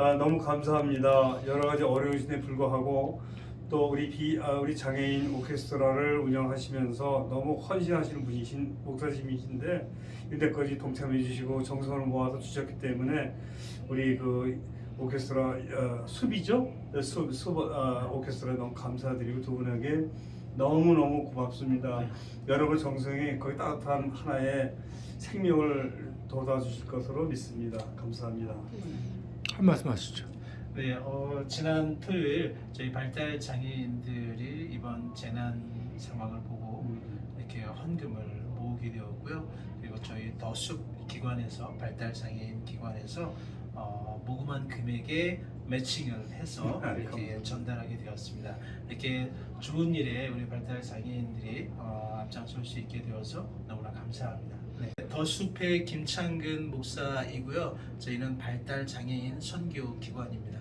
아, 너무 감사합니다. 여러 가지 어려우신에 불구하고 또 우리 비 아, 우리 장애인 오케스트라를 운영하시면서 너무 헌신하시는 분이신 목사님이신데 이때까지 동참해 주시고 정성을 모아서 주셨기 때문에 우리 그 오케스트라 어, 수비죠? 수, 수 어, 오케스트라 너무 감사드리고 두 분에게 너무 너무 고맙습니다. 여러분 정성이 거의 따뜻한 하나의 생명을 돋아주실 것으로 믿습니다. 감사합니다. 한 말씀 하시죠. 네, 어, 지난 토요일 저희 발달 장애인들이 이번 재난 상황을 보고 이렇게 헌금을 모으게 되었고요. 그리고 저희 더숲 기관에서 발달 장애인 기관에서 어, 모금한 금액에 매칭을 해서 아, 이렇게 감사합니다. 전달하게 되었습니다. 이렇게 좋은 일에 우리 발달 장애인들이 어, 앞장설 수 있게 되어서 너무나 감사합니다. 네. 더숲의 김창근 목사이고요. 저희는 발달 장애인 선교 기관입니다.